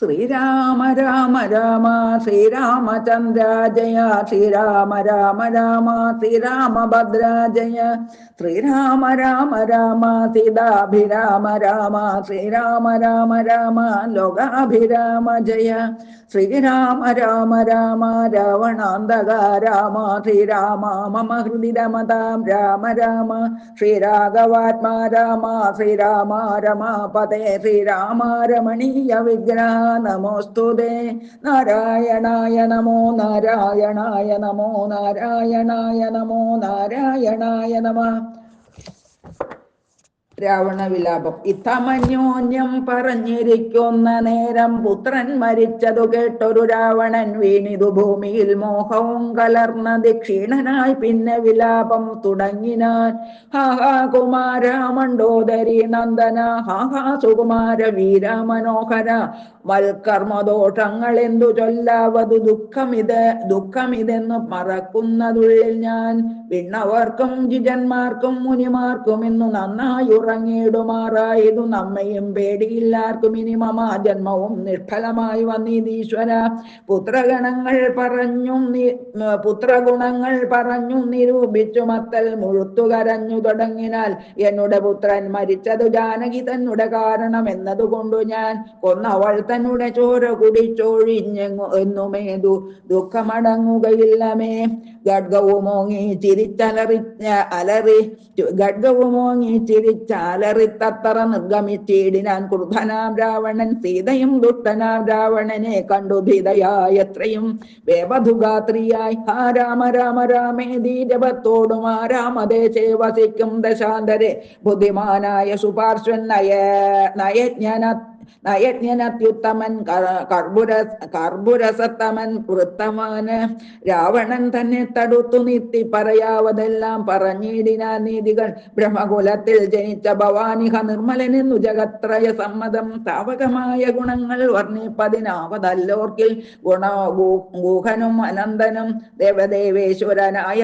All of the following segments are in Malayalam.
ശ്രീരാമ രാമ രാമ ശ്രീരാമചന്ദ്ര ജയ ശ്രീരാമ രാമ രാമ ശ്രീരാമഭദ്ര ജയ ശ്രീരാമ രാമ രാമ സീതാഭിരാമ രാമ ശ്രീരാമ രാമ രാമ ലോകാഭിരാമ ജയ ശ്രീരാമ രാമ രാമ രാവണാന്തക രാമ ശ്രീരാമ മമ ഹൃദി രമതാം രാമ രാമ ശ്രീരാഘവാത്മാ രാമ ശ്രീരാമ രമാപതേ ശ്രീരാമ രമണീയ വിഗ്രഹ നമോസ്തുതേ. നാരായണായ നമോ നാരായണായ നമോ നാരായണായ നമോ നാരായണായ നമ. രാവണവിലാപം ഇത്തമന്യോന്യം പറഞ്ഞിരിക്കുന്ന നേരം പുത്രൻ മരിച്ചതു കേട്ടൊരു രാവണൻ വീണിതു ഭൂമിയിൽ. മോഹവും കലർന്ന ദക്ഷിണനായി പിന്നെ വിലാപം തുടങ്ങിനാൻ ഹാഹാ കുമാര മണ്ടോദരി നന്ദന. ഹാഹാ സുകുമാര വീര മനോഹര. വൽക്കർമ്മദോഷങ്ങൾ എന്തു ചൊല്ലാവതു ദുഃഖമിത് ദുഃഖമിതെന്ന് മറക്കുന്നതുള്ളിൽ ഞാൻ. വിണ്ണവർക്കും ജിജന്മാർക്കും മുനിമാർക്കും ഇന്നു നന്നായി ഉറങ്ങിയിടുമാറായതു നമ്മയും പേടിയില്ലാർക്കും ഇനി ജന്മവും നിഷ്ഫലമായി വന്നിതീശ്വര പുത്രഗണങ്ങൾ പറഞ്ഞു പുത്രഗുണങ്ങൾ പറഞ്ഞു നിരൂപിച്ചു മത്തൽ മുഴുത്തു കരഞ്ഞു തുടങ്ങിനാൽ എന്നുടെ പുത്രൻ മരിച്ചതു ജാനകി തന്നുടെ കാരണം എന്നതുകൊണ്ടു ഞാൻ കൊന്നവൾ തന്നെ ചോര കുടിച്ചൊഴിഞ്ഞെങ്ങു എന്നുമേതു ദുഃഖമടങ്ങുകയില്ലമേ. ഗഡ്ഗവുമോങ്ങി ചിരിച്ചലറി അലറി ഗഡ്ഗവുമോങ്ങി ചിരിച്ചലറിത്തത്ര നിർഗമിച്ചിടിനാൻ കുർബനാം രാവണൻ സീതയും ദുഷ്ടനാം രാവണനെ കണ്ടു ഭീതയായത്രയും വേവധുഗാത്രിയായി ആ രാമ രാമ രാമേ ജപത്തോടും ആ രാമദേശേ വസിക്കും ദശാന്തരെ. ബുദ്ധിമാനായ സുപാർശ്വൻ നയ നയജ്ഞന നയജ്ഞനത്യുത്തമൻ കർബുര കർബുരസത്തമൻ വൃത്തമാന്. രാവണൻ തന്നെ തടുത്തു നിർത്തി പറയാവതെല്ലാം പറഞ്ഞിടിനാ നീതികൾ. ബ്രഹ്മകുലത്തിൽ ജനിച്ച ഭവാനിഹ നിർമ്മലനെന്നു ജഗത്രയ സമ്മതം. താവകമായ ഗുണങ്ങൾ വർണിപ്പതിനാവതല്ലോർക്കിൽ ഗുണ ഗുഹനും അനന്തനും ദേവദേവേശ്വരനായ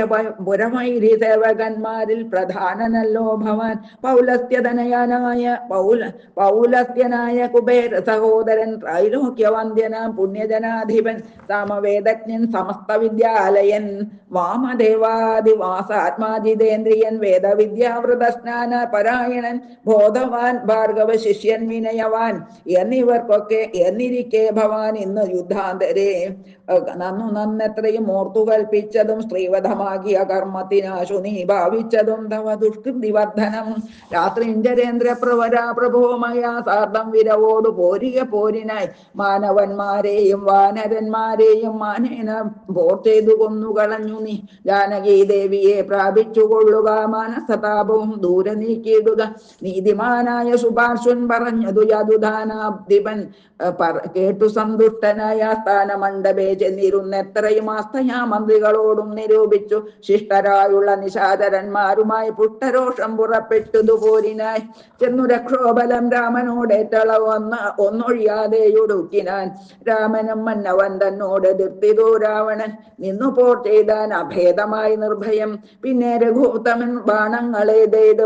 പുരമൈരി സേവകന്മാരിൽ പ്രധാനനല്ലോ ഭവാൻ. പൗലസ്ത്യതനയനായ പൗല പൗലസ്ത്യനായ കുബേര സഹോദരൻ ത്രൈലോക്യവന്ദ്യന പുണ്യജനാധിപൻ സമവേദജ്ഞൻ സമസ്ത വിദ്യാലയൻ വാമദേവാദിവാസാത്മാജിതേന്ദ്രിയൻ വേദവിദ്യാവൃത സ്നാന പരായണൻ ബോധവാൻ ഭാർഗവ ശിഷ്യൻ വിനയവാൻ എന്നിവർക്കൊക്കെ എന്നിരിക്കെ ഭവാൻ ഇന്ന് യുദ്ധാന്തരെ. നന്നു നന്നെത്രയും ഓർത്തു കൽപ്പിച്ചതും സ്ത്രീവധമാകിയ കർമ്മത്തിനാശു നീ ഭാവിച്ചതും തവ ദുഷ്കൃതിവർദ്ധനം. രാത്രിഞ്ചരേന്ദ്ര പ്രവരാ പ്രഭോമയ സാർദ്ധം വിരവോട് പോരിയ പോരിനായി മാനവന്മാരെയും വാനരന്മാരെയും മാനേന പോർ ചെയ്തു കൊന്നു കളഞ്ഞു നീ. ജാനകി ദേവിയെ പ്രാപിച്ചു കൊള്ളുക മാനസതാപവും ദൂരെ നീക്കിയിടുക. നീതിമാനായ സുപാർശ്വൻ പറഞ്ഞതു യദുദാനാബ്ദിപൻ കേട്ടു സന്തുഷ്ടനായ സ്ഥാനമണ്ഡപേ ചെന്നിരുന്ന എത്രയും ആസ്തയാ മന്ത്രികളോടും നിരൂപിച്ചു. ശിഷ്ടരായുള്ള നിഷാദരന്മാരുമായി പുഷ്ടരോഷം പുറപ്പെട്ടതു പോരിനായി ചെന്നു രക്ഷോബലം രാമനോടേറ്റള ഒന്നൊഴിയാതെ ഒടുക്കിനാൻ രാമനും മന്നവൻ തന്നോട് എതിർത്തിതു രാവണൻ. നിന്നു പോർ ചെയ്താൻ അഭേദമായി നിർഭയം. പിന്നെ രഘുത്തമൻ ബാണങ്ങളെ ചെയ്ത്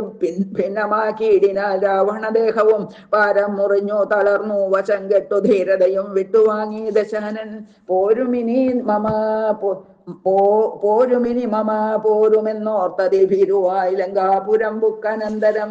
ഭിന്നമാക്കിയിടിനാൽ രാവണദേഹവും പാരം മുറിഞ്ഞു തളർന്നു. വശം കെട്ടു ധീരതയും വിട്ടുവാങ്ങി ദശാനൻ പോരുമിനി മമ പോരുമിനി മമ പോരുമെന്നോർത്തതി ഭീരുവായി ലങ്കാപുരം ബുക്കനന്തരം.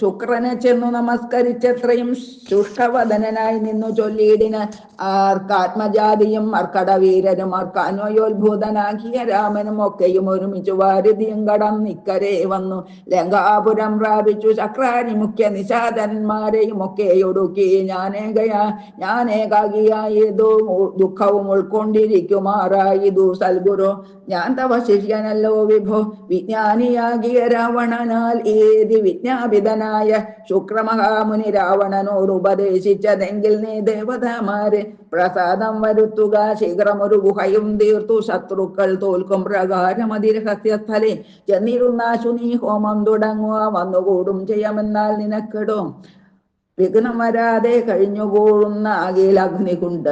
ശുക്രനെ ചെന്നു നമസ്കരിച്ചത്രയും ശുഷ്കവദനായി നിന്നു ചൊല്ലിയിടിന്. ആർക്കാത്മജാതിയും അർക്കടവീരനും അർക്കാന്വയോത്ഭൂതനാക്കിയ രാമനും ഒക്കെയും ഒരുമിച്ചു വാരുതിയും കടം നിക്കരെ വന്നു. ലങ്കാപുരം പ്രാപിച്ചു ചക്രാരി മുഖ്യ നിഷാദന്മാരെയും ഒക്കെ ഒടുക്കി. ഞാനേകയാ ഞാനേകാകിയായതു ദുഃഖവും ഉൾക്കൊണ്ടിരിക്കുമാറായതു സൽഗുരു ഞാൻ തവ ശിഷ്യനല്ലോ വിഭോ. വിജ്ഞാനിയാകിയ രാവണനാൽ ഏതി വിജ്ഞാപിതനായ ശുക്രമഹാമുനി രാവണനോട് ഉപദേശിച്ചതെങ്കിൽ നീ ദേവതമാരെ പ്രസാദം വരുത്തുക. ശീഘ്രമൊരു ഗുഹയും തീർത്തു. ശത്രുക്കൾ തോൽക്കും പ്രകാരം അതിരഹസ്യസ്ഥലെ ചെന്നിരുന്നാശു നീ ഹോമം തുടങ്ങുക. വന്നുകൂടും ചെയ്യമെന്നാൽ നിനക്കിടും. വിഘ്നം വരാതെ അകിൽ അഗ്നികുണ്ട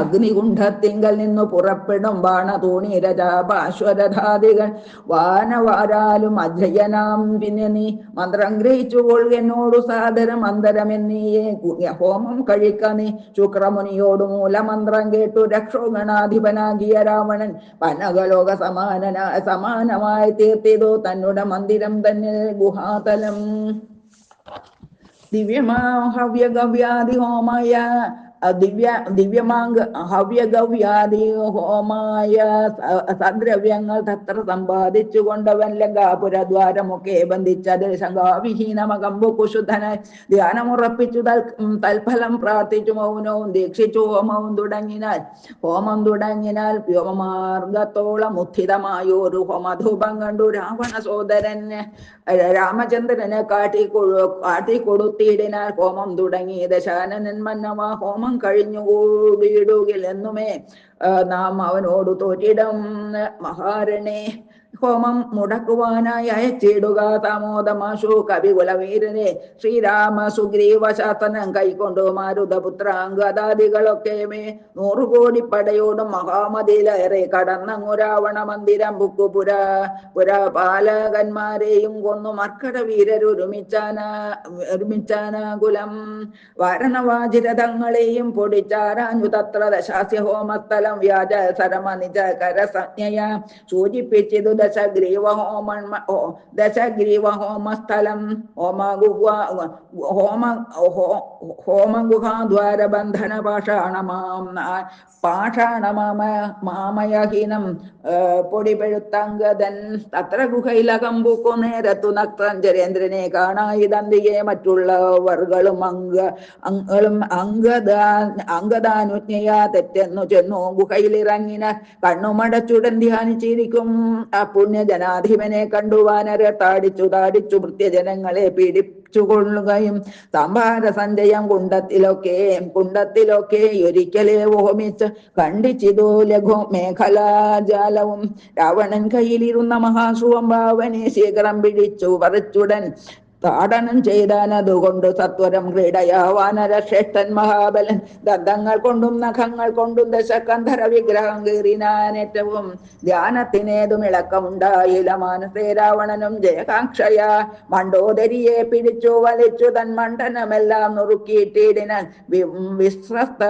അഗ്നികുണ്ഠത്തിങ്കൽ നിന്നു പുറപ്പെടും ബാണതൂണിരജാപാശ്വരധാദികൾ വാനവാരാലും അജയനാം പിന്നെ നീ മന്ത്രം ഗ്രഹിച്ചു എന്നോടു സാദരം അന്തരമെന്നീയെ ഹോമം കഴിക്ക നീ ശുക്രമുനിയോട് മൂലമന്ത്രം കേട്ടു. രക്ഷോഗണാധിപനാകിയ രാവണൻ പനകലോക സമാനന സമാനമായി തീർത്തിതോ. തന്നുടെ മന്ദിരം തന്നെ ഗുഹാതലം. ദിവ്യമാ ഹവ്യഗവ്യാധി ഹോമായ ദിവ്യ ദിവ്യമാങ്ക ഹവ്യഗവ്യാധി ഹോമായ സദ്രവ്യങ്ങൾ തത്ര സമ്പാദിച്ചു കൊണ്ടവൻ ലങ്കാപുരദ്വാരമൊക്കെ ബന്ധിച്ചത് ശങ്കാവിഹീനമകമ്പു കുശുദ്ധനായി ധ്യാനമുറപ്പിച്ചു തൽ തൽഫലം പ്രാർത്ഥിച്ചു മൗനവും ദീക്ഷിച്ചു ഹോമവും തുടങ്ങിനാൽ ഹോമം തുടങ്ങിനാൽ വ്യോമമാർഗത്തോളം ഉത്ഥിതമായൊരു ഹോമധൂപം കണ്ടു. രാവണ സോദരന് രാമചന്ദ്രനെ കാട്ടി കാട്ടിക്കൊടുത്തിയിടിനാൽ ഹോമം തുടങ്ങി. ദശാനനൻ മന്നവ ഹോമം കഴിഞ്ഞു വീടുകിൽ എന്നുമേ നാം അവനോട് തോറ്റിടം മഹാരണേ. ഹോമം മുടക്കുവാനായി അയച്ചിടുക. തമോദമാശു കവികുലവീരനെ ശ്രീരാമ സുഗ്രീവ ശാസനം കൈക്കൊണ്ടു മാരുതപുത്രാംഗദാദികളൊക്കെ മേ നൂറുകോടി പടയോടും മഹാമതിയിലേറെ കടന്നങ്ങു രാവണ മന്ദിരം ബുക്കുപുര പുരപാലകന്മാരെയും കൊന്നു മർക്കട ഒരുമിച്ചാനാകുലം. വാരണവാചിരതങ്ങളെയും പൊടിച്ചാരാഞ്ഞു തത്ര ദശാസ്യ ഹോമസ്ഥലം വ്യാജ സരമ നിജ കരസഞ്ജയ സൂചിപ്പിച്ചിതു ദശഗ്രീവ ഹോമ ദശഗ്രീവ ഹോമസ്ഥലം ഹോമ ഗുഹ ഹോമ ഹോമഗുഹാദ്വാര ബന്ധന പാഷാണമാം പാഷാണമാമ മാമയഹീനം പൊടിപെഴുത്തങ്കതൻ തത്ര പൂക്കും നേരത്തു നക്തഞ്ചരേന്ദ്രനെ കാണായിതന്തിയെ മറ്റുള്ളവർകളും അംഗ അങ്ങളും അംഗദ അംഗദാനുജ്ഞയാ തെറ്റെന്നു ചെന്നു ഗുഹയിലിറങ്ങിന കണ്ണുമടച്ചുടൻ ധ്യാനിച്ചിരിക്കും. പുണ്യജനാധിപനെ കണ്ടു വാനര താടിച്ചു താടിച്ചു ഭൃത്യജനങ്ങളെ പീഡിപ്പിച്ചുകൊള്ളുകയും സംഭാര സഞ്ചയം കുണ്ടത്തിലൊക്കെ കുണ്ടത്തിലൊക്കെ ഒരിക്കലേ ഓമിച്ച് കണ്ടിച്ചിതു ലഘു മേഖലാജാലവും. രാവണൻ കയ്യിലിരുന്ന മഹാസുവംഭാവനെ ശീകരം പിടിച്ചു പറിച്ചുടൻ താടനം ചെയ്താൻ അതുകൊണ്ട് സത്വരം ശ്രേഷ്ഠൻ മഹാബലൻ. ദന്തങ്ങൾ കൊണ്ടും നഖങ്ങൾ കൊണ്ടും ദശകന്ധര വിഗ്രഹം കീറിനാൻ ഏറ്റവും ധ്യാനത്തിനേതും ഇളക്കമുണ്ടായില്ല. മാനസേ രാവണനും ജയകാക്ഷയ മണ്ടോദരിയെ പിടിച്ചു വലിച്ചു തൻ മണ്ഡനമെല്ലാം നുറുക്കിയിട്ടിടിനാൽ വിശ്രസ്ത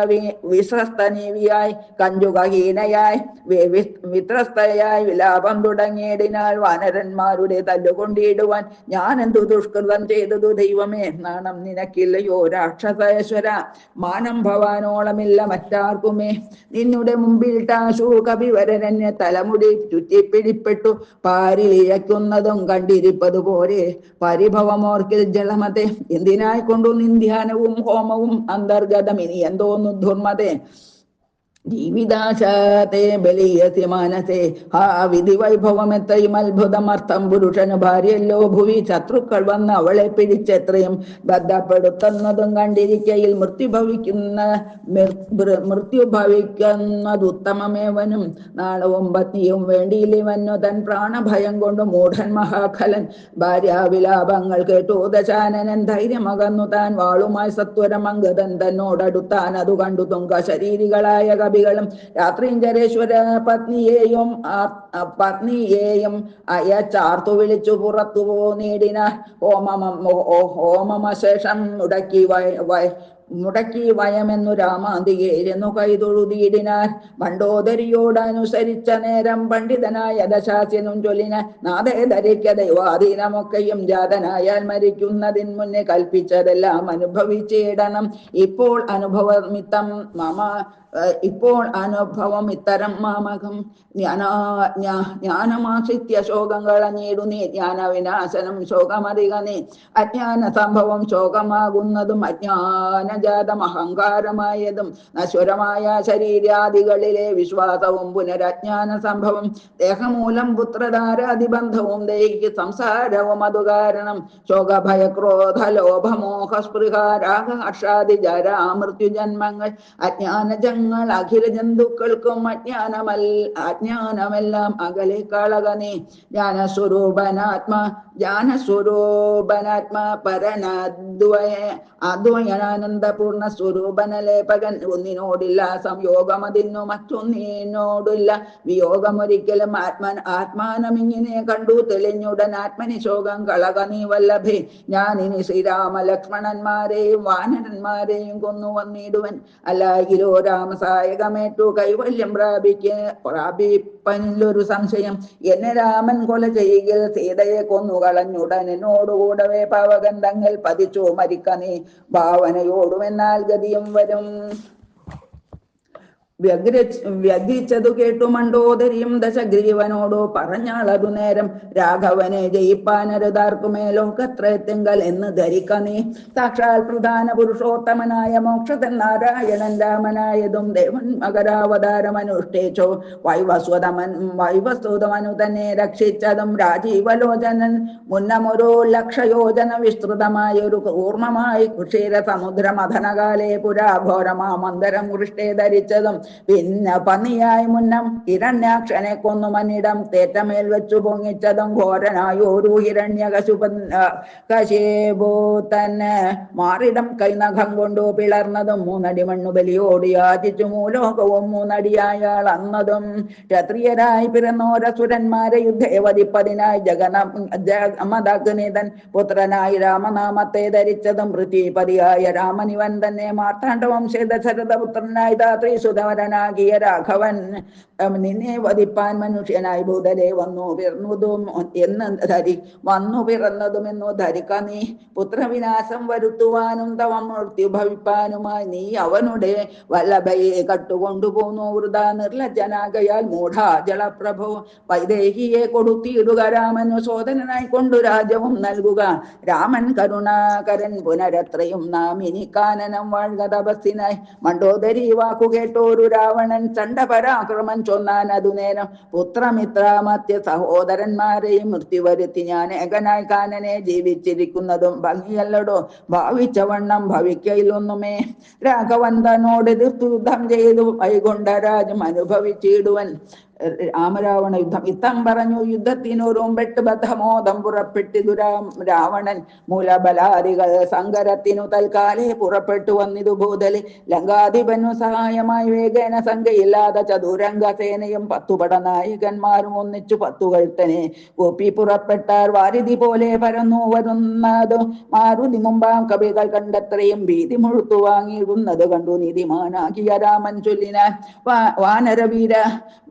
വിശ്രസ്തനീവിയായി കഞ്ചുകഹീനയായി വിത്രസ്തയായി വിലാപം തുടങ്ങിയിടിനാൽ വാനരന്മാരുടെ തല്ലുകൊണ്ടിടുവാൻ ഞാൻ എന്തു ദുഷ്കൃതം ചെയ്തതു ദൈവമേ. നാണം നിനക്കില്ലയോ രാക്ഷസേശ്വര. മാനം ഭവാനോളമില്ല മറ്റാർക്കുമേ. നിന്നുടെ മുമ്പിൽ ടാശു കവിവരനെ തലമുടി ചുറ്റിപ്പിടിപ്പെട്ടു. പിടിപ്പെട്ടു ഇഴയ്ക്കുന്നതും കണ്ടിരിപ്പത് പോരെ പരിഭവമോർക്കിൽ ജലമതെ. എന്തിനായി കൊണ്ടു നിന്ധ്യാനവും ഹോമവും അന്തർഗതം? ഇനി എന്തോന്നു ദുർമതേ? ജീവിതാശാത്തെ ബലിയസി മാനസേ. ആ വിധി വൈഭവം എത്രയും അത്ഭുതമർത്ഥം. പുരുഷന് ഭാര്യയല്ലോ ഭുവി. ശത്രുക്കൾ വന്ന് അവളെ പിടിച്ചെത്രയും ബന്ധപ്പെടുത്തുന്നതും കണ്ടിരിക്കയിൽ മൃത്യു ഭവിക്കുന്ന മൃത്യു ഭവിക്കുന്നത് ഉത്തമമേവനും. നാളവും പത്നിയും വേണ്ടിയിലിവന്നു തൻ പ്രാണഭയം കൊണ്ട് മൂഢൻ മഹാഖലൻ. ഭാര്യാവിലാപങ്ങൾ കേട്ടു. ദശാനനൻ ധൈര്യമകന്നു. താൻ വാളുമായി സത്വരമംഗതൻ. തന്നോടടുത്താൻ അത് കണ്ടു തുങ്ക ശരീരികളായ കവികളും രാത്രിഞ്ചരേശ്വര പത്നിയെയും പത്നിയെയും അയച്ചാർത്തു വിളിച്ചു പുറത്തു പോ നേടിന ഹോമമ ഹോമമശേഷം മുടക്കി വയ മുടക്കി വയമെന്നു രാമാന്തികേരെന്നു കൈതൊഴുതിയിടിനാൽ മണ്ടോദരിയോടനുസരിച്ച നേരം പണ്ഡിതനായ ദശാസ്യനും ചൊല്ലിന നാദേ ധരിക്ക ദൈവാധീനമൊക്കെയും ജാതനായാൽ മരിക്കുന്നതിന് മുന്നേ കൽപ്പിച്ചതെല്ലാം അനുഭവിച്ചിടണം. ഇപ്പോൾ അനുഭവമിത്തം മമ ഇപ്പോൾ അനുഭവം ഇത്തരം മാമകം. ജ്ഞാനാ ജ്ഞാനമാശ്രിത്യ ശോകം കളഞ്ഞിടു നീ ജ്ഞാനവിനാശനം ശോകമധിക നീ. അജ്ഞാന സംഭവം ശോകമാകുന്നതും അജ്ഞാന അജ്ഞാനജാതം അഹങ്കാരമായതും നശ്വരമായ ശരീരാദികളിലെ വിശ്വാസവും പുനരജ്ഞാന സംഭവം ദേഹമൂലം പുത്രധാരാതിബന്ധവും ദേഹിക്ക് സംസാരവും അതു കാരണം ശോകഭയക്രോധ ലോഭമോഹ സ്പൃഹ രാഗ ഹർഷാദി ജര മൃത്യുജന്മങ്ങൾ അജ്ഞാനജങ്ങൾ അഖില ജന്തുക്കൾക്കും അജ്ഞാനമൽ അജ്ഞാനമെല്ലാം അകലെ കളകനെ. ജ്ഞാനസ്വരൂപനാത്മ ജ്ഞാനസ്വരൂപനാത്മ പരനാദ്വയ അദ്വയനാനന്ദപൂർണ സ്വരൂപനലേപകൻ ഒന്നിനോടില്ല സംയോഗം അതിനു മറ്റൊന്നിനോടില്ല. വിയോഗമൊരിക്കലും ആത്മൻ ആത്മാനമിങ്ങനെ കണ്ടു തെളിഞ്ഞുടൻ ആത്മനി ശോകം കളക നീ വല്ലഭേ. ഞാൻ ഇനി ശ്രീരാമ ലക്ഷ്മണന്മാരെയും വാനരന്മാരെയും കൊന്നു വന്നിടുവൻ. അല്ലായിരോ രാമസായകമേറ്റു കൈവല്യം പ്രാപിക്ക പ്രാപിപ്പനിലൊരു സംശയം. എന്നെ രാമൻ കൊല ചെയ്യുകിൽ സീതയെ കൊന്നു കളഞ്ഞുടൻ എന്നോടുകൂടവേ പാവകന്ധങ്ങൾ പതിച്ചു മരിക്ക നീ. ഭാവനയോടുമെന്നാൽ ഗതിയും വരും. വ്യഗ്ര വ്യഗ്രിച്ചതു കേട്ടു മണ്ടോദരിയും ദശഗ്രീവനോടോ പറഞ്ഞാളതു നേരം രാഘവനെ ജയിപ്പാനരുതാർക്കുമേ ലോകത്രയത്തെങ്കൽ എന്ന് ധരിക്ക നീ. സാക്ഷാൽ പ്രധാന പുരുഷോത്തമനായ മോക്ഷതൻ നാരായണൻ രാമനായതും ദേവൻ മകരാവതാരം അനുഷ്ഠിച്ചു. വൈവസ്വതമൻ വൈവസ്തുതമനു തന്നെ രക്ഷിച്ചതും രാജീവലോചനൻ. മുന്നമൊരു ലക്ഷയോജന വിസ്തൃതമായ ഒരു കൂർമ്മമായി സമുദ്ര മഥനകാലേ പുരാഘോരമാ മന്ദരം കൃഷ്ണേ ധരിച്ചതും പിന്നെ പന്നിയായി മുന്നം ഹിരണ്യാക്ഷനെ കൊന്നു മന്നിടം തേറ്റമേൽ വെച്ചു പൊങ്ങിച്ചതും ഘോരനായ ഒരു ഹിരണ്യ കശുപ കശേബോ തന്നെ മാറിടം കൈനഖം കൊണ്ടു പിളർന്നതും മൂന്നടി മണ്ണു ബലിയോടി യാചിച്ചു മൂലോകവും മൂന്നടിയായാൾ അന്നതും ക്ഷത്രിയരായി പിറന്നോരസുരന്മാരെ യുദ്ധേവതിപ്പതിനായി ജഗന ജഗമദഗ്നിതൻ പുത്രനായി രാമനാമത്തെ ധരിച്ചതും പൃഥ്വിപതിയായ രാമനിവൻ തന്നെ മാർത്താണ്ഡ വംശേ ദശരഥപുത്രനായി ധാത്രി സുധവരനാകിയ രാഘവൻ നിന്നെ വധിപ്പാൻ മനുഷ്യനായി ഭൂതലെ വന്നു പിറന്നതും എന്ന് ധരി വന്നു പിറന്നതും എന്നു ധരിക്ക നീ പുത്രവിനാശം വരുത്തുവാനും തവ മൃത്യു ഭവിപ്പാനുമായി നീ അവനുടെ വല്ലഭയെ കട്ടുകൊണ്ടുപോന്നു. വൃത നിർലജ്ജനാകയാൽ മൂഢ ജലപ്രഭു വൈദേഹിയെ കൊടുത്തിയിടുക രാമനു ശോധനനായി കൊണ്ടു രാജവും നൽകുക. രാമൻ കരുണാകരൻ പുനരത്രയും നാം ഇനി കാനനം വാഴ്ക തപസ്സിനായി. മണ്ടോദരി വാക്കു രാവണൻ ചണ്ട പരാക്രമൻ ചൊന്നാൻ അതു നേരം പുത്രമിത്രാമത്യ സഹോദരന്മാരെയും മൃത്യു വരുത്തി ഞാൻ ഏകനായി കാനനെ ജീവിച്ചിരിക്കുന്നതും ഭംഗിയല്ലടോ. ഭാവിച്ചവണ്ണം ഭവിക്കയിലൊന്നുമേ. രാഘവൻ തന്നോട് യുദ്ധം ചെയ്തു. വൈകുണ്ഠരാജം അനുഭവിച്ചിടുവൻ. രാമരാവണ യുദ്ധം. ഇത്തം പറഞ്ഞു യുദ്ധത്തിനൊരുമ്പെട്ട് ബദ്ധമോദം പുറപ്പെട്ടിതു ദുരാം രാവണൻ മൂലബലാദികൾ സങ്കരത്തിനു തൽക്കാലേ പുറപ്പെട്ടു വന്നിതു ഭൂതലി. ലങ്കാധിപനു സഹായമായി വേഗേന സംഖ്യയില്ലാതെ ചതുരംഗ സേനയും പത്തുപട നായകന്മാരും ഒന്നിച്ചു പത്തുകഴുത്തനെ ഗോപി പുറപ്പെട്ടാർ. വാരിധി പോലെ പരന്നു വരുന്നതും മാരുതി മുമ്പാം കവികൾ കണ്ടത്രയും ഭീതി മുഴുത്തു വാങ്ങിയിടുന്നത് കണ്ടു നീതിമാനാകിയ രാമൻ ചൊല്ലിന വാനരവീര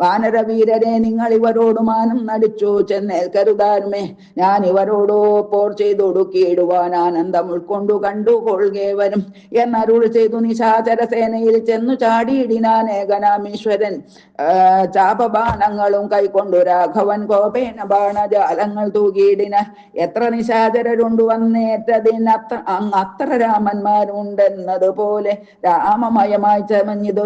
വാനരവീര വാനരവീരരെ നിങ്ങൾ ഇവരോട് മാനം നടിച്ചു ചെന്നേൽക്കരുതാരുമേ. ഞാൻ ഇവരോടോ പോർ ചെയ്തൊടുക്കിയിടുവാൻ ആനന്ദം ഉൾക്കൊണ്ടു കണ്ടു കൊള്ളുകേവരും എന്നരുൾ ചെയ്തു നിശാചര സേനയിൽ ചെന്നു ചാടിയിടിനാൻ ഏകനാമീശ്വരൻ. ചാപബാണങ്ങളും കൈക്കൊണ്ടു രാഘവൻ കോപേന ബാണജാലങ്ങൾ തൂകിയിടിന. എത്ര നിശാചരരുണ്ടു വന്നേറ്റതിനത്ര അത്ര രാമന്മാരുണ്ടെന്നതുപോലെ രാമമയമായി ചമഞ്ഞിതു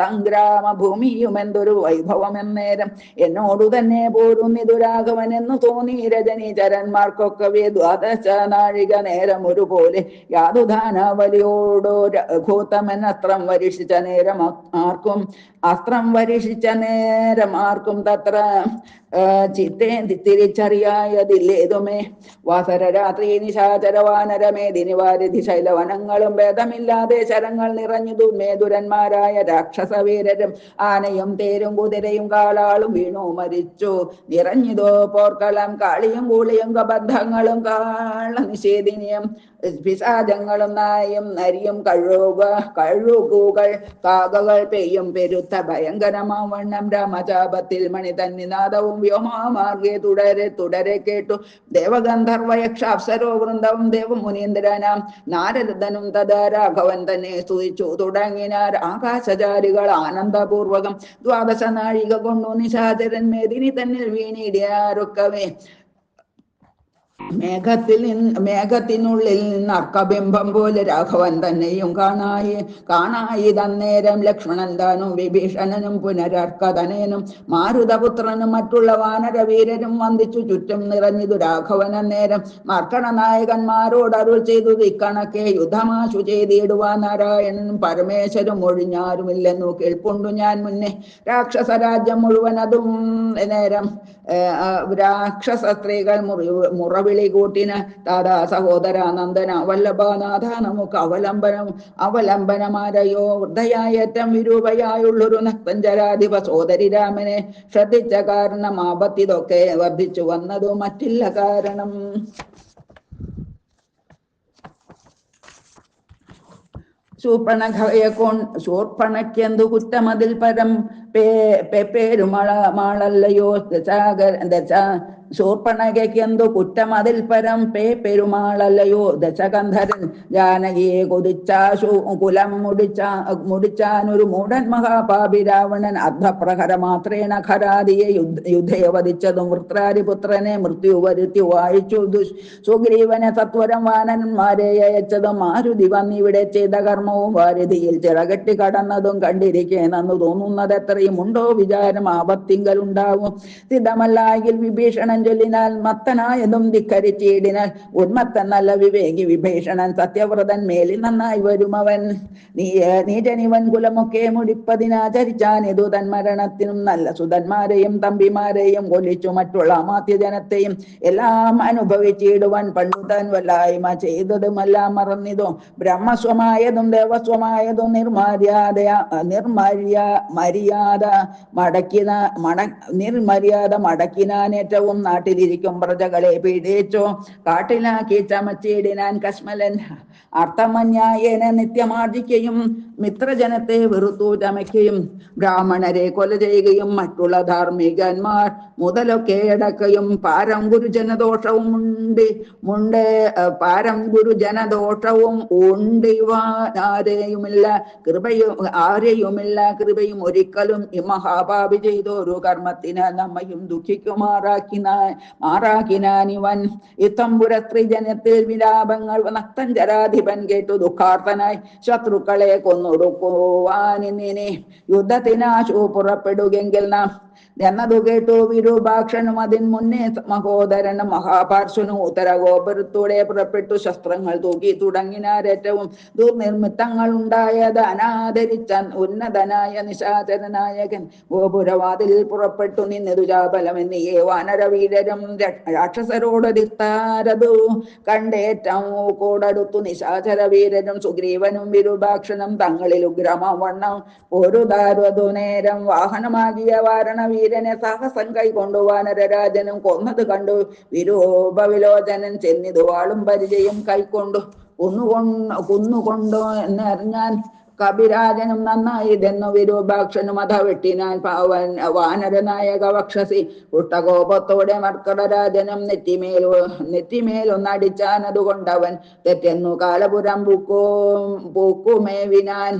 സംഗ്രാമ ഭൂമിയും എന്തൊരു വൈഭവം. എന്നേരം എന്നോടു തന്നെ പോരും രാഘവൻ എന്ന് തോന്നി രജനീചരന്മാർക്കൊക്കെ ദ്വാദശ നാഴിക നേരം ഒരുപോലെ. യാതുദാനവലിയോടോ രഘൂത്തമൻ അസ്ത്രം വരിഷിച്ച നേരം ആർക്കും അസ്ത്രം വരിഷിച്ച നേരം ആർക്കും തത്ര ചിത്തേ തിരിച്ചറിയായതില്ലേതുമേ. വാസര രാത്രി നിശാചര വാനരമേദിനി വാരിധി ശൈലവനങ്ങളും ഭേദമില്ലാതെ ശരങ്ങൾ നിറഞ്ഞതു മേതുരന്മാരായ രാക്ഷസവീരരും ആനയും തേരും കുതിരയും കാളാളും വീണു മരിച്ചു. നിറഞ്ഞിതോ പോർക്കളം കാളിയും കൂളിയും കബദ്ധങ്ങളും കാള നിഷേധിനിയും പിശാചങ്ങളും നായും നരിയും കഴുക കഴുകുകൾ കാകകൾ പെയ്യും. പെരുത്ത ഭയങ്കരമാവണ്ണം രാമചാപത്തിൽ മണി തന്നിനാദവും വ്യോമാമാർഗെ തുടരെ തുടരെ കേട്ടു. ദേവഗന്ധർവ യക്ഷ അപ്സരോ വൃന്ദവും ദേവമുനീന്ദ്രനാം നാരദനും തഥാ രാഘവൻ തന്നെ സ്തുതിച്ചു. തുടങ്ങിനാർ ആകാശചാരികൾ ആനന്ദപൂർവകം ദ്വാദശ നാഴിക കൊണ്ടു നിശാചരൻ മേദിനി തന്നിൽ വീണിടിയാരൊക്കവേ മേഘത്തിൽ നിന്ന് മേഘത്തിനുള്ളിൽ നിന്ന് അർക്കബിംബം പോലെ രാഘവൻ തന്നെയും കാണായി. കാണായി തന്നേരം ലക്ഷ്മണൻ താനും വിഭീഷണനും പുനരർക്കതനേനും മാരുതപുത്രനും മറ്റുള്ള വാനരവീരരും വന്ദിച്ചു ചുറ്റും നിറഞ്ഞതു രാഘവൻ അന്നേരം. മർക്കണ നായകന്മാരോട് അരുൾ ചെയ്തു ഇക്കണക്കെ യുദ്ധമാശു ചെയ്തിടുവാൻ നാരായണനും പരമേശ്വരും ഒഴിഞ്ഞാരുമില്ലെന്നു കേൾപ്പുണ്ടു ഞാൻ മുന്നേ. രാക്ഷസരാജ്യം മുഴുവൻ അതും നേരം ഏർ, ആ, രാക്ഷസ സ്ത്രീകൾ മുറി മുറവിളി കൂട്ടിന് താതാ സഹോദര നന്ദന വല്ലഭനാഥ നമുക്ക് അവലംബനം അവലംബനമാരയോ? വൃദ്ധയായേറ്റം വിരൂപയായുള്ളൊരു നക്തഞ്ചരാധിപ സോദരി രാമനെ ശ്രദ്ധിച്ച കാരണം ആപത്തിതൊക്കെ വർദ്ധിച്ചു വന്നതു മറ്റില്ല കാരണം. ശൂർപ്പണഖയെ കൊ ശൂർപ്പണയ്ക്കെന്തു കുറ്റമതിൽ പരം പേ പേ- പേരുമള മാളല്ലയോ ദശാകര ദശ ശൂർപ്പണകയ്ക്കെന്തു കുറ്റമതിൽ പരം പേ പെരുമാളല്ലയോ? ദശകന്ധരൻ ജാനകിയെ കൊതിച്ചാശു കുലം മുടിച്ച മുടിച്ചാനൊരു മൂടൻ മഹാപാപി രാവണൻ അർദ്ധപ്രഹര മാത്രേണ ഖരാദിയെ യുദ്ധ യുദ്ധയെ വധിച്ചതും വൃത്രാരിപുത്രനെ മൃത്യു വരുത്തി വാഴിച്ചു. ദുഷ് സുഗ്രീവനെ സത്വരം വാനന്മാരെ അയച്ചതും മാരുതി വന്നിവിടെ ചെയ്ത കർമ്മവും വാരുതിയിൽ ചിറകെട്ടി കടന്നതും കണ്ടിരിക്കേനെന്ന് തോന്നുന്നത് എത്രയും ഉണ്ടോ? വിചാരം ആപത്തിങ്കൽ ഉണ്ടാവും സ്ഥിതമല്ലായെങ്കിൽ വിഭീഷണൻ ചൊല്ലിനാൽ മത്തനായതും ധിക്കരിച്ചിടിനാൽ ഉന്മത്തൻ നല്ല വിവേകി വിഭീഷണൻ സത്യവ്രതൻ മേലിൽ നന്നായി വരുമവൻ. നീ നീചനിവൻ കുലമൊക്കെ മുടിപ്പതിനാചരിച്ചാൻ ഇതു തൻ മരണത്തിനും നല്ല സുതന്മാരെയും തമ്പിമാരെയും കൊല്ലിച്ചു മറ്റുള്ള മാധ്യജനത്തെയും എല്ലാം അനുഭവിച്ചിടുവാൻ പണ്ടു താൻ വല്ലായ്മ ചെയ്തതുമെല്ലാം മറന്നിതോ. ബ്രഹ്മസ്വമായതും ദേവസ്വമായതും നിർമര്യാദ നിർമര്യ മര്യാദ മടക്കിന മട നിർമര്യാദ മടക്കിനാൻ ഏറ്റവും നാട്ടിലിരിക്കും പ്രജകളെ പീഡിച്ചു. കാട്ടിലാക്കി ചമച്ചിടിനാൻ കശ്മലൻ അർത്ഥമന്യായേന നിത്യമാർജിക്കുകയും മിത്രജനത്തെ വെറുത്തു ചമയ്ക്കുകയും ബ്രാഹ്മണരെ കൊല ചെയ്യുകയും മറ്റുള്ള ധാർമ്മികന്മാർ മുതലൊക്കെ അടക്കുകയും പാരം ഗുരുജനദോഷവും ഉണ്ട്. മുണ്ട് പാരം ഗുരുജനദോഷവും ഉണ്ട്. ആരെയുമില്ല കൃപയും ആരെയുമില്ല കൃപയും ഒരിക്കലും ഈ മഹാഭാവി ചെയ്ത ഒരു കർമ്മത്തിന് നമ്മയും ദുഃഖിക്കുമാറാക്കിന മാറാക്കിനാൻ ഇവൻ. ഇത്തമ്പുരസ്ത്രീ ജനത്തിൽ വിലാപങ്ങൾ നക്തഞ്ചരാധിപൻ കേട്ടു ദുഃഖാർത്ഥനായി. ശത്രുക്കളെ കൊന്നൊടുക്കുവാനിന്നിനെ യുദ്ധത്തിനാശു പുറപ്പെടുകെങ്കിൽ നാം എന്നതു കേട്ടു വിരൂപാക്ഷനും അതിൻ മുന്നേ മഹോദരനും മഹാപാർശ്വനും ഉത്തരഗോപുരത്തൂടെ പുറപ്പെട്ടു ശസ്ത്രങ്ങൾ തൂക്കി തുടങ്ങിനാരേറ്റവും ദുർനിർമ്മിത്തങ്ങൾ ഉണ്ടായത് അനാദരിച്ച ഉന്നതനായ നിശാചരനായകൻ. ഗോപുരവാതിൽ പുറപ്പെട്ടു നിന്നതു ചാപലമെന്നിയേ വാനരവീരരും രാക്ഷസരോടൊരിത്താരതു കണ്ടേറ്റം കൂടടുത്തു നിശാചര വീരരും സുഗ്രീവനും വിരൂപാക്ഷനും തങ്ങളിൽ ഉഗ്രമവണ്ണം ഒരു ദാരതു നേരം വാഹനമാകിയ വാരണവീരനെ സാഹസം കൈകൊണ്ടു വാനരരാജനും കൊന്നത് കണ്ടു. വിരൂപവിലോചനൻ ചെന്നിതു. വാളും പരിചയം കൈക്കൊണ്ടു. കുന്നുകൊണ്ടു കുന്നുകൊണ്ടു എന്നറിഞ്ഞാൻ കപിരാജനും നന്നായി ഇതെന്നു വിരൂപാക്ഷനും അത വെട്ടിനാൻ പാവൻ വാനരനായക വക്ഷസി. കുട്ടകോപത്തോടെ മർക്കടരാജനും നെറ്റിമേൽ നെറ്റിമേലൊന്നടിച്ചാൻ അതുകൊണ്ടവൻ തെറ്റെന്നു കാലപുരം പൂക്കോ പൂക്കുമേവിനാൻ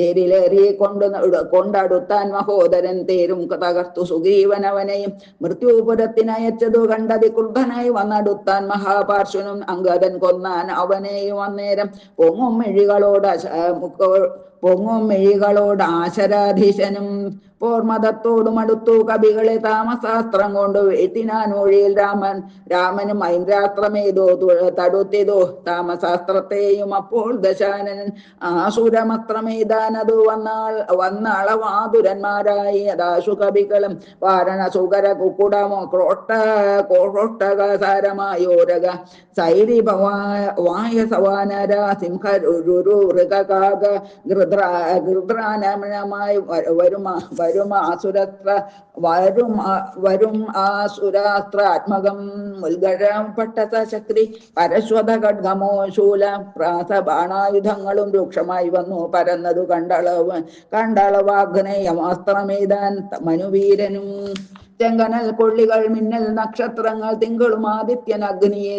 തേരിലേറി കൊണ്ട് കൊണ്ടടുത്താൻ മഹോദരൻ തേരും തകർത്തു സുഗ്രീവനവനെയും മൃത്യുപുരത്തിനയച്ചതു കണ്ടതി ക്രുദ്ധനായി വന്നടുത്താൻ മഹാപാർശ്വനും അങ്കദൻ കൊന്നാൻ അവനെയും അന്നേരം പൊങ്ങും മെഴികളോട് പൊങ്ങും മെഴികളോട് ആശരാധീശനും പോർമതത്തോടും അടുത്തു കവികളെ താമസാസ്ത്രം കൊണ്ട് വീഴ്ത്തിനാൻ ഒഴിയിൽ രാമൻ രാമനും ഐന്ദ്രാസ്ത്രമേതോ തു- തടുത്തിതോ താമസാസ്ത്രത്തെയും അപ്പോൾ ദശാനനൻ ആസുരമസ്ത്രമേതാനതു വന്നാൾ വന്നാളവാതുരന്മാരായി അതാശു കവികളും വാരണ സുകര കുക്കുടമോ ക്രോട്ട കോട്ടകസാരമായോരക സൈരി വായ സവാനര സിംഹ രുരു മൃഗകാക ഗൃദ്രാ ഗൃദ്രാനമായി വരുമ വരുമ ആസുരത്ര വരും വരും ആസുരാസ്ത്ര ആത്മകം മുൽഗഴം പട്ടസ ശക്തി പരശ്വത ഖഡ്ഗമോ ശൂല പ്രാസ ബാണായുധങ്ങളും രൂക്ഷമായി വന്നു പരന്നതു കണ്ടളവ് കണ്ടളവാഗ്നേയമാസ്ത്രമേതാൻ മനുവീരനും. ചെങ്കനൽ കൊള്ളികൾ മിന്നൽ നക്ഷത്രങ്ങൾ തിങ്കളും ആദിത്യൻ അഗ്നിയെ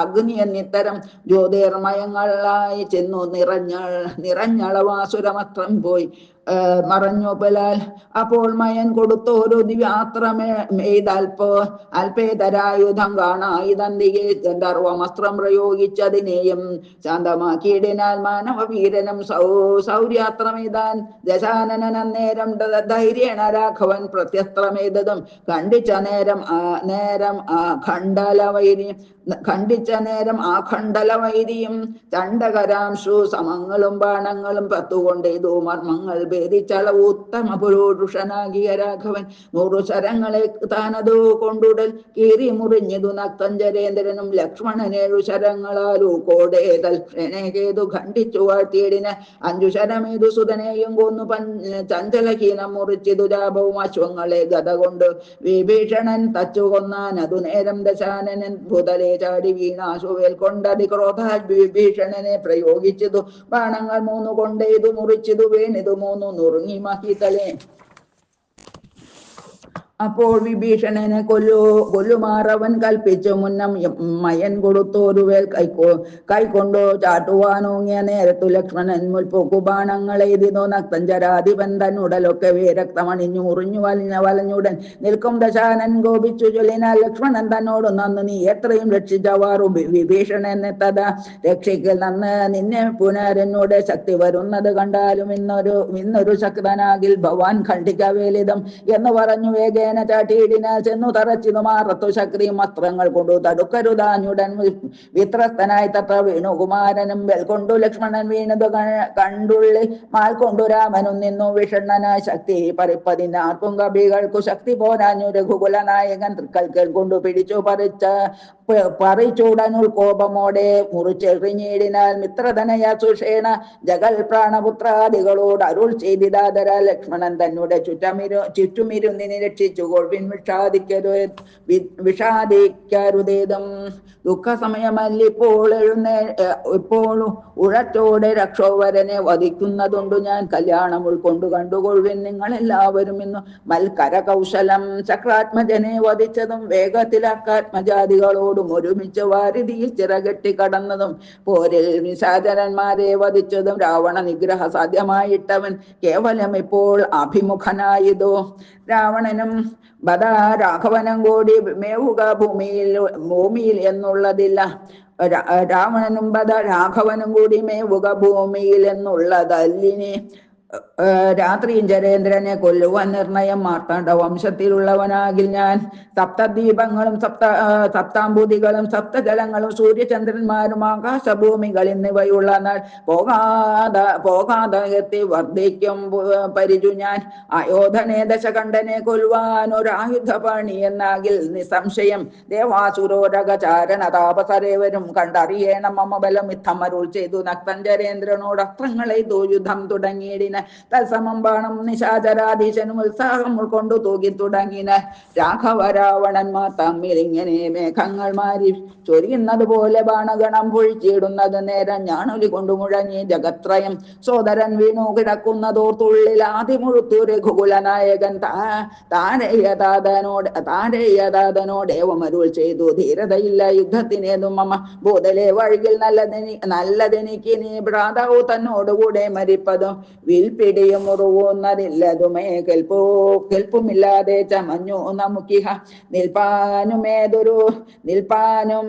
അഗ്നിയൻ ഇത്തരം ജ്യോതിർമയങ്ങളായി ചെന്നു നിറഞ്ഞ നിറഞ്ഞളവാസുരമത്രം പോയി. മറഞ്ഞു ബലാൽ അപ്പോൾ മയൻ കൊടുത്തോരു ദിവ്യാത്രമേ മെയ്തൽപ്പോ അൽപേതരായുധം കാണായുധന്തികെ ഗന്ധർവമസ്ത്രം പ്രയോഗിച്ചതിനെയും ശാന്തമാക്കിയിടിനാൽ മാനവ വീരനും സൗ സൗര്യാത്രമെയ്താൻ ദശാനനൻ അന്നേരം ധൈര്യേണ രാഘവൻ പ്രത്യസ്ത്രമെയ്തതും കണ്ടിച്ച നേരം നേരം ആ ഖണ്ഡല വൈരി ഖണ്ഡിച്ച നേരം ആ ഖണ്ഡലവൈരിയും ചണ്ടകരാംശു സമങ്ങളും ബാണങ്ങളും പത്തുകൊണ്ട് ഇതു മർമ്മങ്ങൾ ഭേദിച്ചളവ് ഉത്തമ പുരുഷനാകിയ രാഘവൻ മുറു ശരങ്ങളെ താനതു കൊണ്ടുടൽ കീറി മുറിഞ്ഞതു നക്തഞ്ചരേന്ദ്രനും ലക്ഷ്മണനേഴു ശരങ്ങളാലു കോടേതൽ ഏതു ഖണ്ഡിച്ചു വാഴ്ത്തിയടിന് അഞ്ചു ശരമേതു സുതനെയും കൊന്നു പൻ ചഞ്ചലഹീനം മുറിച്ചിതു ലാഭവും അശ്വങ്ങളെ ഗത കൊണ്ട് വിഭീഷണൻ തച്ചു കൊന്നാൻ അതു നേരം ദശാനനൻ ഭുതലെ ചാടി വീണാശുവേൽ കൊണ്ടതി ക്രോധ വിഭീഷണനെ പ്രയോഗിച്ചതു. ബാണങ്ങൾ മൂന്നു കൊണ്ടേതു മുറിച്ചതു വീണിതു മൂന്നു നുറുങ്ങി മഹിതലേ അപ്പോൾ വിഭീഷണനെ കൊല്ലു കൊല്ലുമാറവൻ കൽപ്പിച്ചു. മുന്നം മയൻ മയൻ കൊടുത്തോരുവേൽ കൈക്കോ കൈക്കൊണ്ടോ ചാട്ടുവാനോങ്ങിയ നേരത്തു ലക്ഷ്മണൻ മുൽപ്പൊക്കു ബാണങ്ങൾ എഴുതിനോ. നക്തഞ്ചരാധിപൻ തന്നുടലൊക്കെ രക്തമണിഞ്ഞു ഉറിഞ്ഞു വലിഞ്ഞ വലഞ്ഞുടൻ നിൽക്കും ദശാനൻ കോപിച്ചു ചൊല്ലിനാൽ ലക്ഷ്മണൻ തന്നോട് നന്ന് നീ എത്രയും രക്ഷിച്ചവാറു വിഭീഷണൻ തഥാ രക്ഷിക്കൽ നന്ന്. നിന്നെ പുനരനോട് ശക്തി വരുന്നത് കണ്ടാലും ഇന്നൊരു ഇന്നൊരു ശക്തനാകിൽ ഭവാൻ ഖണ്ഡിക്കവേലിതം എന്ന് പറഞ്ഞു. വേഗേന ചാട്ടിയിടിനാൽ ചെന്നു തറച്ചിനു മാറത്തു. ശക്തിയും വസ്ത്രങ്ങൾ കൊണ്ടു തടുക്കരുതാഞ്ഞുടൻ വിത്രസ്തനായി തത്ര വേണുകുമാരനും വെൽകൊണ്ടു വെൽ കൊണ്ടു ലക്ഷ്മണൻ വീണതു കണ്ടുള്ളി. മാൽ കൊണ്ടു രാമനും നിന്നു വിഷണ്ണനായി ശക്തി. പറിപ്പതിനാർക്കും കവികൾക്കു ശക്തി പോരാഞ്ഞു. രഘുകുല നായകൻ തൃക്കൽക്കൽ കൊണ്ടു പിടിച്ചു പറിച്ച പറിച്ചുടനുൾ കോപമോടെ മുറിച്ചെറിഞ്ഞിടിനാൽ മിത്രധനയ സുഷേണ. ജഗൽ പ്രാണപുത്രാദികളോട് അരുൾ ചെയ്തിതാതര ലക്ഷ്മണൻ തന്നെ ചുറ്റമിരു ചുറ്റുമിരുന്നിനെ കൊൾവിൻ വിഷാദിക്കരു വിഷാദിക്കരുതേതും. ദുഃഖ സമയമല്ലിപ്പോൾ എഴുന്നേ ഇപ്പോൾ ഉഴറ്റോടെ രക്ഷോവരനെ വധിക്കുന്നതുണ്ടു ഞാൻ. കല്യാണം ഉൾക്കൊണ്ടു കണ്ടുകൊള്ളുവിൻ നിങ്ങൾ എല്ലാവരും ഇന്ന് മൽക്കര കൗശലം ചക്രാത്മജനെ വധിച്ചതും വേഗത്തിൽ അക്കാത്മജാതികളോടും ഒരുമിച്ച് വാരിതിയിൽ ചിറകെട്ടി കടന്നതും പോരിൽ നിശാചരന്മാരെ വധിച്ചതും രാവണ നിഗ്രഹ സാധ്യമായിട്ടവൻ കേവലം ഇപ്പോൾ അഭിമുഖനായതോ. രാവണനും ബദ രാഘവനും കൂടി മേവുക ഭൂമിയിൽ ഭൂമിയിൽ എന്നുള്ളതില്ല. രാവണനും ബദ രാഘവനും കൂടി മേവുക ഭൂമിയിൽ എന്നുള്ളതല്ലിനി. രാത്രിയും ജരേന്ദ്രനെ കൊല്ലുവാൻ നിർണയം മാർത്താണ്ഡ വംശത്തിലുള്ളവനാകിൽ ഞാൻ. സപ്തദ്വീപങ്ങളും സപ്ത ഏഹ് സപ്താംബുദികളും സപ്തജലങ്ങളും സൂര്യചന്ദ്രന്മാരും ആകാശഭൂമികൾ എന്നിവയുള്ള നാൾ പോകാത പോകാതകത്തെ വർദ്ധിക്കും പരിചു ഞാൻ. അയോധനെ ദശകണ്ഠനെ കൊല്ലുവാൻ പണി എന്നാകിൽ നിസംശയം ദേവാസുരോരക ചാരണ താപസരേവരും കണ്ടറിയേണം മമബലം. ഇത്തമരുൾ ചെയ്തു നക്തഞ്ചരേന്ദ്രനോട് അസ്ത്രങ്ങളെ യുദ്ധം തുടങ്ങിയിടിന തത്സമം ബാണം നിശാചരാധീശനും ഉത്സാഹം ഉൾക്കൊണ്ടു തൂകി തുടങ്ങിന. രാഘവ രാവണന്മാർ തമ്മിൽ ഇങ്ങനെ മേഘങ്ങൾ മാറി. ചൊരിയുന്നത് പോലെ ബാണഗണം പൊഴിച്ചിടുന്നത് നേരം ഞാണൊലി കൊണ്ടു മുഴങ്ങി ജഗത്രയം. സോദരൻ വീണു കിടക്കുന്നതോർത്തുള്ളിൽ ആദിമുഴുത്തു രഘുകുല നായകൻ താ താരയ്യതാതനോട് താരയ്യതാതനോട് ഏവമരുൾ ചെയ്തു. ധീരതയില്ല യുദ്ധത്തിനേതും മമ ഭൂതലെ വഴിയിൽ നല്ലതെനി നല്ലതെനിക്ക് നീ ഭ്രാതാവു തന്നോടുകൂടെ മരിപ്പതും. വിൽപിടിയും മുറിവുന്നതില്ലതുമേ കെൽപ്പോ കെൽപ്പുമില്ലാതെ ചമഞ്ഞു നമുക്കിഹ നിൽപ്പാനും ഏതൊരു നിൽപ്പാനും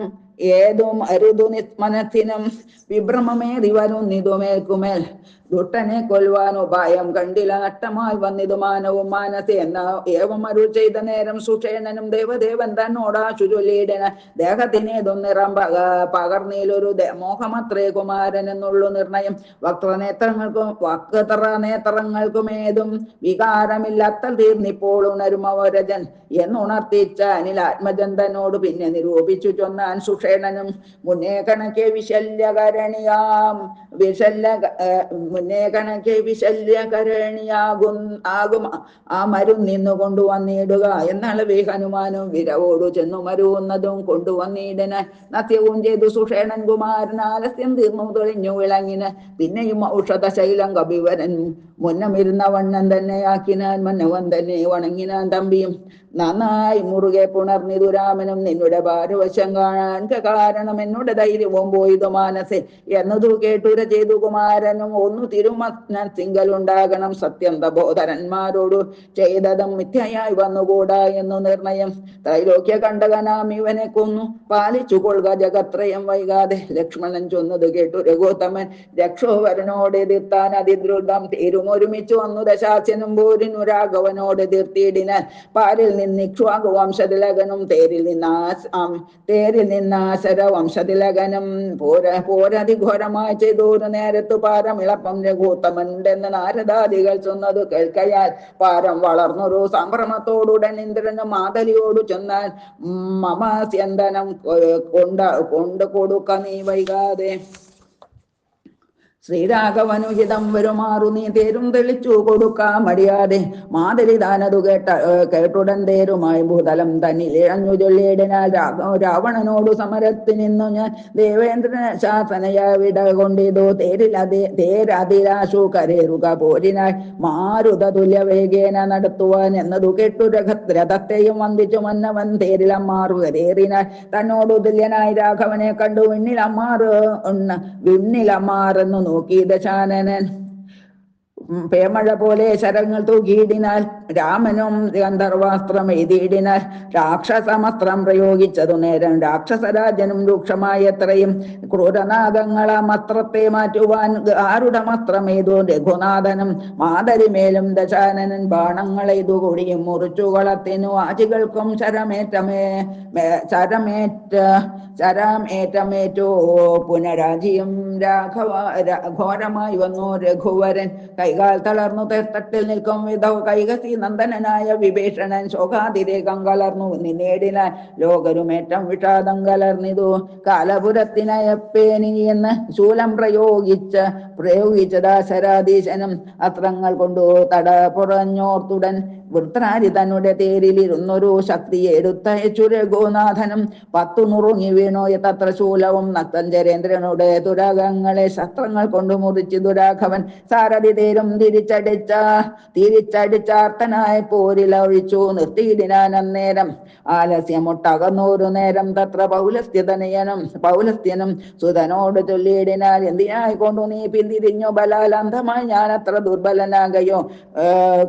ഏതും അരുതു നിത്മനത്തിനും വിഭ്രമമേറി വരുന്നിതുമേൽക്കുമേൽ. ദുഷ്ടനെ കൊല്ലുവാൻ ഉപായം കണ്ടില്ല. നഷ്ടമായി വന്നിതു മാനവും മാനസെ. എന്ന ഏവം അരുൾ ചെയ്ത നേരം സുഷേണനും ദേവദേവൻ തന്നോടാ ചുരുലീടന ദേഹത്തിനേതും നിറം പക പകർന്നീലൊരു മോഹമത്രേ കുമാരൻ എന്നുള്ളു നിർണയം. വക്രനേത്രങ്ങൾക്കും വക്ര നേത്രങ്ങൾക്കുമേതും വികാരമില്ലാത്ത തീർന്നിപ്പോൾ ഉണരും അവരജൻ എന്നുണർത്തിച്ച അനിൽ ആത്മജന്തനോട് പിന്നെ നിരൂപിച്ചു ചൊന്നാൻ സുഷേണനും. മുന്നേ കണക്കെ വിശല്യകരണിയാം. വിശല്യ മുന്നേ കണക്കെ വിശല്യകരണിയാകും ആകും. ആ മരുന്നിന്നു കൊണ്ടുവന്നിടുക എന്നളവി ഹനുമാനും വിരവോടു ചെന്നു മരുവുന്നതും കൊണ്ടുവന്നിടന നത്യവും ചെയ്തു സുഷേണൻ കുമാരൻ ആലസ്യം തീർന്നു തൊളിഞ്ഞു വിളങ്ങിന്. പിന്നെയും ഔഷധ ശൈലം കപിവരൻ മുന്നമിരുന്ന വണ്ണം തന്നെ ആക്കിനാൻ മന്നവൻ തന്നെ വണങ്ങിനാൻ തമ്പിയും. നന്നായി മുറുകെ പുണർന്നിതു രാമനും നിന്നുടെ ഭാരവശം കാണാൻ കാരണം എന്നുടെ ധൈര്യവും പോയതു മാനസെ എന്നതു കേട്ടുര ചെയ്തു കുമാരനും ഒന്നു തിരുമനസിങ്കലുണ്ടാകണം സത്യം തബോധരന്മാരോടു ചെയ്തതും മിഥ്യയായി വന്നുകൂടാ എന്നു നിർണയം. ത്രൈലോക്യ കണ്ടകനാം ഇവനെ കൊന്നു. പാലിച്ചു കൊള്ളുക ജഗത്രയം വൈകാതെ. ലക്ഷ്മണൻ ചൊന്നത് കേട്ടു രഘുത്തമൻ രക്ഷോവരനോട് എതിർത്താൻ അതിദ്രുതം. തീരുമൊരുമിച്ചു വന്നു ദശാസ്യനും പോരിനു രാഘവനോട് എതിർത്തിയിടിനാൽ പാരിൽ നിന്ന് ഇക്ഷ്വാകു വംശതിലകനും തേരിൽ നിന്ന് തേരിൽ നിന്ന് ആശര വംശതിലകനും പോര പോരതിഘോരമായി ചെയ്തൊരു നേരത്തു പാരം ഇളപ്പം രഘൂത്തമുണ്ടെന്ന് നാരദാദികൾ ചെന്നത് കേൾക്കയാൽ പാരം വളർന്നൊരു സംഭ്രമത്തോടുടൻ ഇന്ദ്രനും മാതലിയോടു ചെന്നാൽ മമാസ്യന്തനം കൊണ്ട കൊണ്ടു കൊടുക്ക നീ വൈകാതെ. ശ്രീരാഘവനുചിതം വരുമാറു നീ തേരും തെളിച്ചു കൊടുക്കാം മടിയാതെ. മാതിരി താനതു കേട്ട കേട്ടുടൻ തേരുമായി ഭൂതലം തന്നിൽ ഇഴഞ്ഞു ചൊല്ലിയിടിനാൽ രാവണനോടു സമരത്തിനിന്നു ഞാൻ ദേവേന്ദ്രന ശാസനയ വിട കൊണ്ടിതു. തേരിലതി തേരതിരാശു കരേറുക പോരിനായി മാരുത തുല്യ വേഗേന നടത്തുവാൻ എന്നതു കേട്ടു രഥത്തെയും വന്ദിച്ചു മന്നവൻ തേരിലമ്മാറു കരേറിനാൽ തന്നോടു തുല്യനായി രാഘവനെ കണ്ടു. വിണ്ണിലമ്മാറ് വിണ്ണിലമ്മാറെന്നു നോക്കി ദശാനനൻ. പേമഴ പോലെ ശരങ്ങൾ തൂകിയിടിനാൽ രാമനും ഗന്ധർവാസ്ത്രം എഴുതിയിടിന രാക്ഷസമസ്ത്രം പ്രയോഗിച്ചതു നേരം രാക്ഷസരാജനും രൂക്ഷമായ എത്രയും ക്രൂരനാഥങ്ങള മസ്ത്രത്തെ മാറ്റുവാൻ ആരുടെ മസ്ത്രം എയ്തു രഘുനാഥനും മാതരിമേലും ദശാനനൻ ബാണങ്ങളെയ്തു കൊടിയും മുറിച്ചുകളത്തിനു ആജികൾക്കും ശരമേറ്റമേ ശരമേറ്റ ശരമേറ്റമേറ്റോ. പുനരാജിയും രാഘവ ഘോരമായി വന്നു രഘുവരൻ കൈകാൽ തളർന്നു തേർത്തട്ടിൽ നിൽക്കും വിധവ് കൈകസി നന്ദനനായ വിഭീഷണൻ ശോകാതിരേകം കലർന്നു നിന്നേടിനാൽ ലോകരുമേറ്റം വിഷാദം കലർന്നിതു. കാലപുരത്തിനയപ്പേനി എന്ന് ശൂലം പ്രയോഗിച്ച് പ്രയോഗിച്ച ശരാധീശനും അസ്ത്രങ്ങൾ കൊണ്ടു തട പുറഞ്ഞോർത്തുടൻ വൃത്രാരി തന്നുടെ തേരിലിരുന്നൊരു ശക്തിയെ എടുത്തയച്ചു രഘുനാഥനും പത്തു നുറുങ്ങി വീണു. തത്ര ശൂലവും നക്തഞ്ചരേന്ദ്രനുടെ തുരകങ്ങളെ ശസ്ത്രങ്ങൾ കൊണ്ടു മുറിച്ച് ദുരാഘവൻ സാരഥി തേരും തിരിച്ചടിച്ച തിരിച്ചടിച്ചാർത്തനായ പോരിലൊഴിച്ചു നിർത്തിയിടിനാൻ അന്നേരം ആലസ്യമൊട്ടകന്നൂരു നേരം തത്ര പൗലസ്ത്യതനയനും പൗലസ്ത്യനും സുതനോട് ചൊല്ലിയിടിനാൽ എന്തിനായി കൊണ്ടു നീ പിന്തിരിഞ്ഞു ബലാലന്ധമായി ഞാൻ അത്ര ദുർബലനാകയോ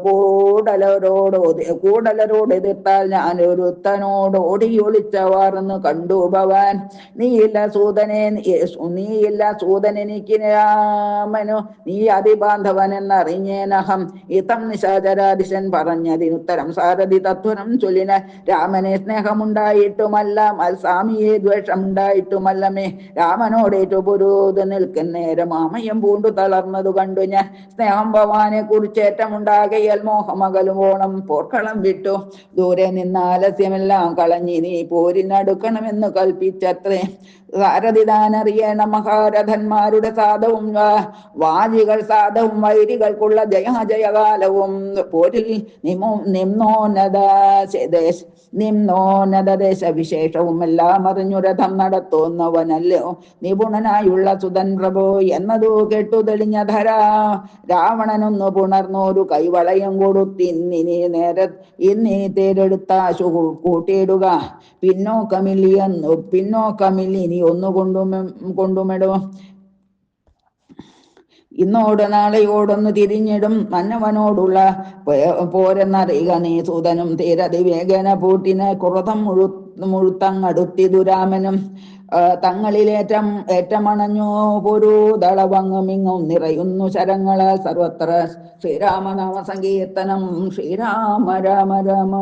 കൂടലരോട് കൂടലരോട് എതിർത്താൽ ഞാൻ ഒരുത്തനോട് ഓടി ഒളിച്ചവാറെന്ന്. കണ്ടു ഭവാൻ നീയില്ല സൂതനെ നീയില്ല സൂതൻ എനിക്ക് നീ അതിബാന്ധവൻ എന്നറിഞ്ഞേനഹം. ഇതം നിശാചരാദിശൻ പറഞ്ഞതിനുത്തരം സാരഥി തത്വനം ചൊല്ലിന രാമനെ സ്നേഹമുണ്ടായിട്ടുമല്ല മത്സാമിയെ ദ്വേഷമുണ്ടായിട്ടുമല്ലമേ രാമനോടേറ്റു നിൽക്കുന്ന നേരം ആമയം പൂണ്ടു തളർന്നതു കണ്ടു ഞാൻ. സ്നേഹം ഭവാനെ കുറിച്ച് ഏറ്റമുണ്ടാകയാൽ മോഹമകലുവോണം പോർക്കളം വിട്ടു. ദൂരെ നിന്ന് ആലസ്യമെല്ലാം കളഞ്ഞി നീ പോരിനടുക്കണമെന്ന് കൽപ്പിച്ചത്രേ. സാരഥിതാനറിയണം മഹാരഥന്മാരുടെ സാധവും വാജികൾ സാധവും വൈരികൾക്കുള്ള ജയാജയകാലവും പോരിൽ നിമോ നിമ്നോന്നത നിമ്നോന്നത ദേശവിശേഷവും എല്ലാം അറിഞ്ഞു രഥം നടത്തുന്നവനല്ലോ. നിപുണനായുള്ള സുതൻ പ്രഭു എന്നതു കേട്ടു തെളിഞ്ഞ ധര. രാവണനൊന്നു പുണർന്നൊരു കൈവളയം കൊടുത്തിന്നിനി നേര ഇന്നിനി തേരെടുത്താശു കൂട്ടിയിടുക. പിന്നോക്കമില്ലിയെന്നു പിന്നോക്കമില്ലിനി ഒന്നു കൊണ്ടും കൊണ്ടുമിടും. ഇന്നോട് നാളെയോടൊന്ന് തിരിഞ്ഞിടും. മന്നവനോടുള്ള പോരെന്നറിയുക നീ സൂതനും തീരതി വേഗന പൂട്ടിന് കുറതം മുഴു മുഴുത്തങ്ങടുത്തി ദുരാമനും തങ്ങളിലേറ്റം ഏറ്റമണഞ്ഞു പൊരു ദളവങ്ങുമിങ്ങും നിറയുന്നു ശരങ്ങൾ. സർവത്ര ശ്രീരാമനാമ സങ്കീർത്തനം. ശ്രീരാമ രാമ രാമ.